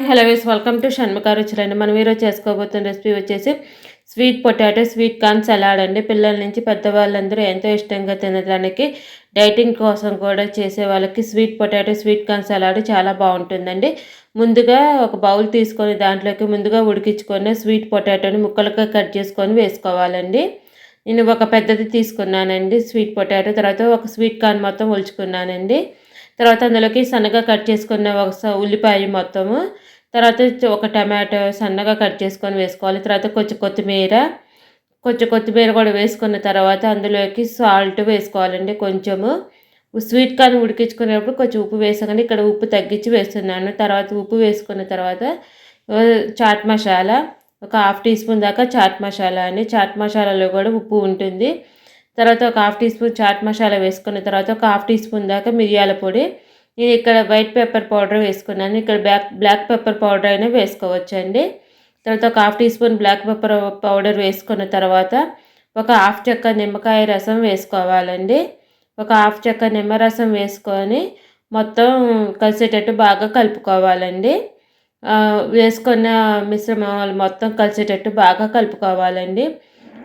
Hello వేస్ welcome to Shanmukha రుచులండి మనం ఈరోజు చేసుకోబోతున్న రెసిపీ వచ్చేసి sweet potato sweet corn salad అండి. పిల్లల నుంచి పెద్దవాళ్ళందరూ ఎంతో ఇష్టంగా తినడానికి డైటింగ్ కోసం కూడా చేసే వాళ్ళకి sweet potato sweet corn salad చాలా బాగుంటుందండి. ముందుగా ఒక బౌల్ తీసుకొని దాంట్లోకి ముందుగా ఉడికించుకొని స్వీట్ పొటాటోని ముక్కలుగా కట్ చేసుకొని వేసుకోవాలండి. నేను ఒక పెద్దది తీసుకున్నానండి స్వీట్ పొటాటో తర్వాత ఒక స్వీట్ కార్న్ మొత్తం ఒలుచుకున్నానండి. తర్వాత అందులోకి సన్నగా కట్ చేసుకున్న ఒక ఉల్లిపాయ మొత్తము తర్వాత ఒక టమాటో సన్నగా కట్ చేసుకొని వేసుకోవాలి. తర్వాత కొంచెం కొత్తిమీర కొంచెం కొత్తిమీర కూడా వేసుకున్న తర్వాత అందులోకి సాల్ట్ వేసుకోవాలండి కొంచెము. స్వీట్ కార్న్ ఉడికించుకునేటప్పుడు కొంచెం ఉప్పు వేసాకండి ఇక్కడ ఉప్పు తగ్గించి వేస్తున్నాను. తర్వాత ఉప్పు వేసుకున్న తర్వాత చాట్ మసాలా ఒక హాఫ్ టీ స్పూన్ దాకా చాట్ మసాలా అని చాట్ మసాలాలో కూడా ఉప్పు ఉంటుంది. తర్వాత ఒక half teaspoon chaat masala వేసుకున్న తర్వాత ఒక హాఫ్ టీ స్పూన్ దాకా మిరియాల పొడి. నేను ఇక్కడ వైట్ పెప్పర్ పౌడర్ వేసుకున్నాను. ఇక్కడ బ్లాక్ బ్లాక్ పెప్పర్ పౌడర్ అయినా వేసుకోవచ్చండి. తర్వాత ఒక half teaspoon black pepper powder వేసుకున్న తర్వాత ఒక హాఫ్ చెక్క నిమ్మకాయ రసం వేసుకోవాలండి. ఒక హాఫ్ చెక్క నిమ్మరసం వేసుకొని మొత్తం కలిసేటట్టు బాగా కలుపుకోవాలండి. వేసుకున్న మిశ్రమం మొత్తం కలిసేటట్టు బాగా కలుపుకోవాలండి.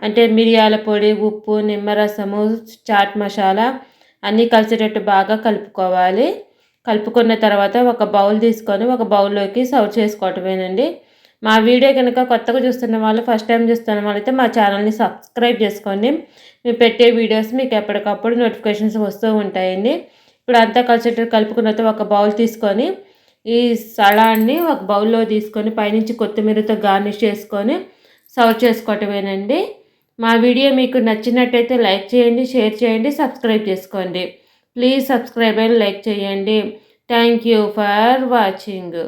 అంటే మిరియాల పొడి ఉప్పు నిమ్మరసము చాట్ మసాలా అన్నీ కలిసేటట్టు బాగా కలుపుకోవాలి. కలుపుకున్న తర్వాత ఒక బౌల్ తీసుకొని ఒక బౌల్లోకి సర్వ్ చేసుకోవటమేనండి. మా వీడియో కనుక కొత్తగా చూస్తున్న వాళ్ళు ఫస్ట్ టైం చూస్తున్న వాళ్ళైతే మా ఛానల్ని సబ్స్క్రైబ్ చేసుకోండి. మేము పెట్టే వీడియోస్ మీకు ఎప్పటికప్పుడు నోటిఫికేషన్స్ వస్తూ ఉంటాయండి. ఇప్పుడు అంతా కలిసేటట్టు కలుపుకున్న ఒక బౌల్ తీసుకొని ఈ సలాడ్ని ఒక బౌల్లో తీసుకొని పైనుంచి కొత్తిమీరతో గార్నిష్ చేసుకొని సర్వ్ చేసుకోవటమేనండి. మా వీడియో మీకు నచ్చినట్టయితే లైక్ చేయండి షేర్ చేయండి సబ్స్క్రైబ్ చేసుకోండి. ప్లీజ్ సబ్స్క్రైబ్ అండ్ లైక్ చేయండి. Thank you for watching.